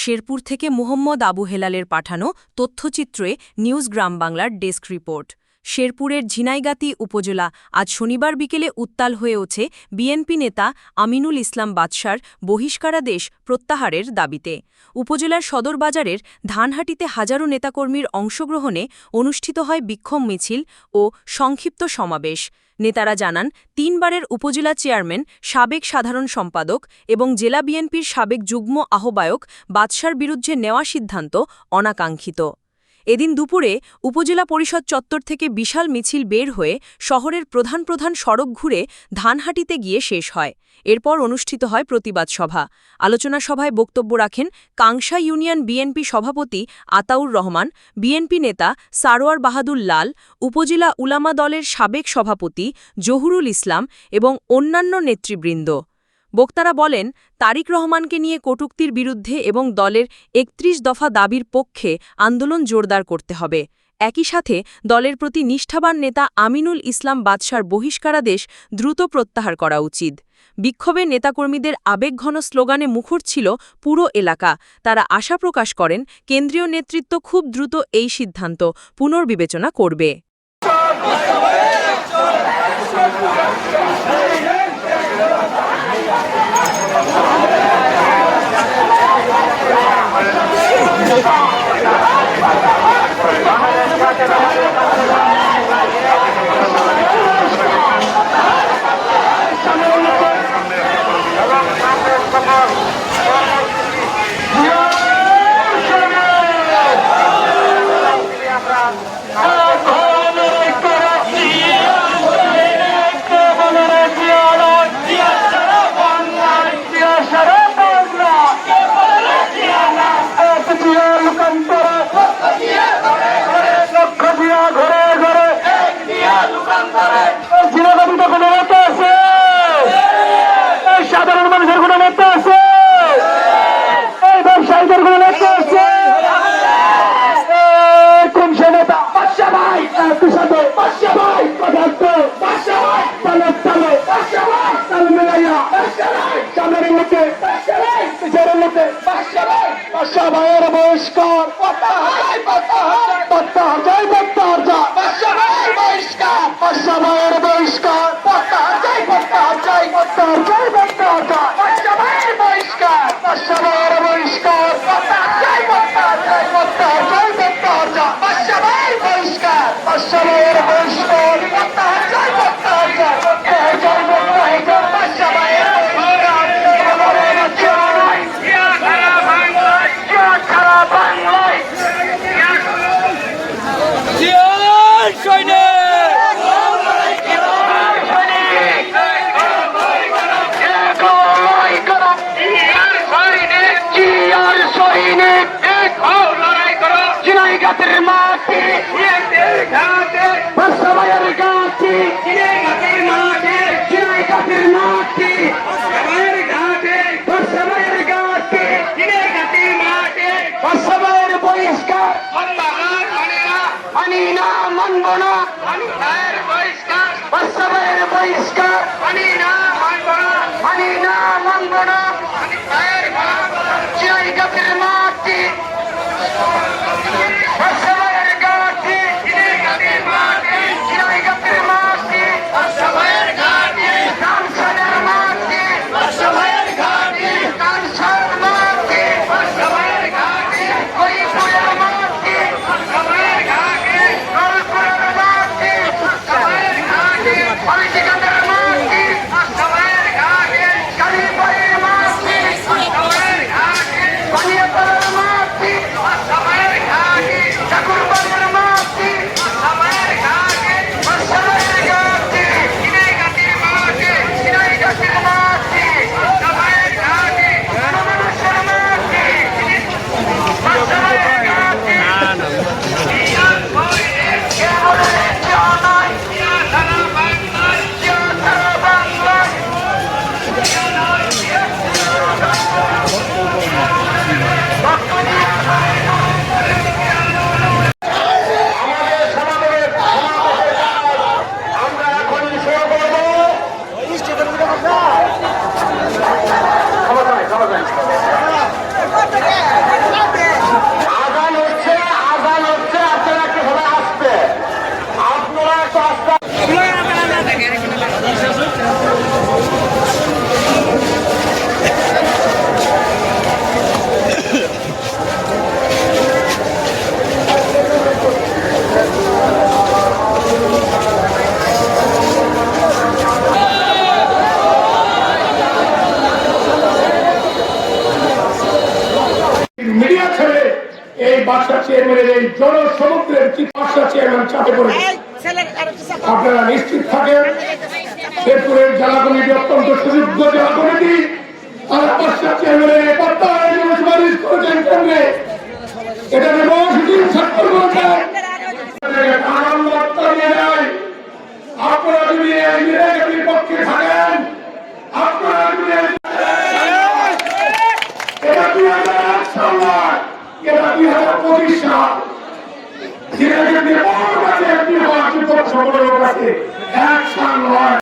শেরপুর থেকে মুহম্মদ আবু হেলালের পাঠানো তথ্যচিত্রে নিউজ গ্রাম বাংলার ডেস্ক রিপোর্ট। শেরপুরের ঝিনাইগাতি উপজেলা আজ শনিবার বিকেলে উত্তাল হয়ে ওঠে বিএনপি নেতা আমিনুল ইসলাম বাদশার বহিষ্কারাদেশ প্রত্যাহারের দাবিতে। উপজেলার সদর বাজারের ধানহাটিতে হাজারো নেতাকর্মীর অংশগ্রহণে অনুষ্ঠিত হয় বিক্ষোভ মিছিল ও সংক্ষিপ্ত সমাবেশ। নেতারা জানান, তিনবারের উপজেলা চেয়ারম্যান, সাবেক সাধারণ সম্পাদক এবং জেলা বিএনপির সাবেক যুগ্ম আহ্বায়ক বাদশার বিরুদ্ধে নেওয়া সিদ্ধান্ত অনাকাঙ্ক্ষিত। এদিন দুপুরে উপজেলা পরিষদ চত্বর থেকে বিশাল মিছিল বের হয়ে শহরের প্রধান প্রধান সড়ক ঘুরে ধানহাটিতে গিয়ে শেষ হয়। এরপর অনুষ্ঠিত হয় প্রতিবাদ সভা। আলোচনা সভায় বক্তব্য রাখেন কাংসা ইউনিয়ন বিএনপি সভাপতি আতাউর রহমান, বিএনপি নেতা সারোয়ার বাহাদুর লাল, উপজেলা উলামা দলের সাবেক সভাপতি জহুরুল ইসলাম এবং অন্যান্য নেতৃবৃন্দ। বক্তারা বলেন, তারিক রহমানকে নিয়ে কটুক্তির বিরুদ্ধে এবং দলের একত্রিশ দফা দাবির পক্ষে আন্দোলন জোরদার করতে হবে। একই সাথে দলের প্রতি নিষ্ঠাবান নেতা আমিনুল ইসলাম বাদশার বহিষ্কারাদেশ দ্রুত প্রত্যাহার করা উচিত। বিক্ষোভে নেতাকর্মীদের আবেগঘন স্লোগানে মুখর ছিল পুরো এলাকা। তারা আশা প্রকাশ করেন, কেন্দ্রীয় নেতৃত্ব খুব দ্রুত এই সিদ্ধান্ত পুনর্বিবেচনা করবে। Oh, my God. Liberdade! ভাই বাদশা ভাইয়ের বহিষ্কার। পাতা হাজাই পাতা যা বহিষ্কার বাদশাহ ভাইয়ের বহিষ্কার। পাতা হাজাই পাতা হাজাই পাতা হাজাই পাতা জিনাইগাতের মাটি বাসাবাইয়ের গাছি জিনাইগাতের মাটি জিনাইগাতের মাটি। বাসাবাইয়ের গাছি জিনাইগাতের মাটি। বহিষ্কার। মানি না। মানব না। বাসাবাইয়ের বহিষ্কার। এই চেয়ারম্যানের এই জনসমুদ্রের কি চেয়ারম্যান চাপে পড়ে আপনারা নিশ্চিত থাকেন শেরপুরের জেলা কমিটি অত্যন্ত সুযোগ্য জেলা কমিটি আর বাসা চেয়ারম্যানের করেছেন কেন্দ্রে। এটা বসদিন দুই হাজার পঁচিশ সাল সকলের কাছে এক সাল নয়।